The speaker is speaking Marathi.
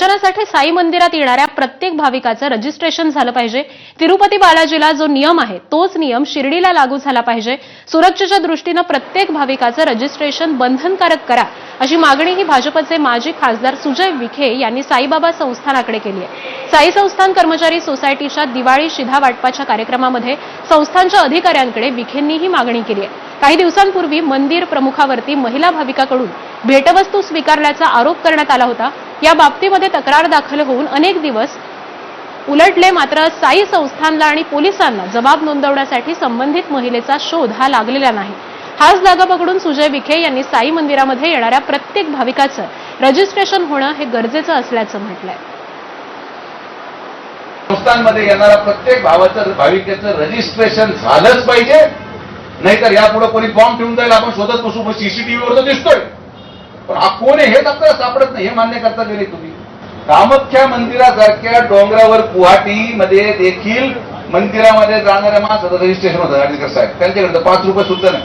दर्शनासाठी साई मंदिरात येणाऱ्या प्रत्येक भाविकाचं रजिस्ट्रेशन झालं पाहिजे. तिरुपती बालाजीला जो नियम आहे तोच नियम शिर्डीला लागू झाला पाहिजे. सुरक्षेच्या दृष्टीनं प्रत्येक भाविकाचं रजिस्ट्रेशन बंधनकारक करा अशी मागणी ही भाजपचे माजी खासदार सुजय विखे यांनी साईबाबा संस्थानाकडे केली आहे. साई संस्थान कर्मचारी सोसायटीच्या दिवाळी शिधा वाटपाच्या कार्यक्रमामध्ये संस्थानच्या अधिकाऱ्यांकडे विखेंनी ही मागणी केली आहे. काही दिवसांपूर्वी मंदिर प्रमुखावरती महिला भाविकाकडून भेटवस्तू स्वीकारल्याचा आरोप करण्यात आला होता. या बाबतीमध्ये तक्रार दाखल होऊन अनेक दिवस उलटले मात्र साई संस्थानला आणि पोलिसांना जबाब नोंदवण्यासाठी संबंधित महिलेचा शोध हा लागलेला नाही. हाच जागा पकडून सुजय विखे यांनी साई मंदिरामध्ये येणाऱ्या प्रत्येक भाविकाचं रजिस्ट्रेशन होणं हे गरजेचं असल्याचं म्हटलंय. संस्थांमध्ये येणारा प्रत्येक भावाचं भाविकेचं रजिस्ट्रेशन झालंच पाहिजे. नाहीतर यापुढे कोणी बॉम्ब ठेवून जाईल आपण शोधत बसू मग सीसीटीव्हीवर तर दिसतोय. पण हा कोण आहे हेच आपल्याला सापडत नाही हे मान्य करता गेले तुम्ही. कामाख्या मंदिरासारख्या डोंगरावर गुवाहाटीमध्ये देखील मंदिरामध्ये जाणाऱ्या माणसाचं रजिस्ट्रेशन होतं अधिकारी साहेब. त्यांच्याकडे पाच रुपये सुद्धा नाही.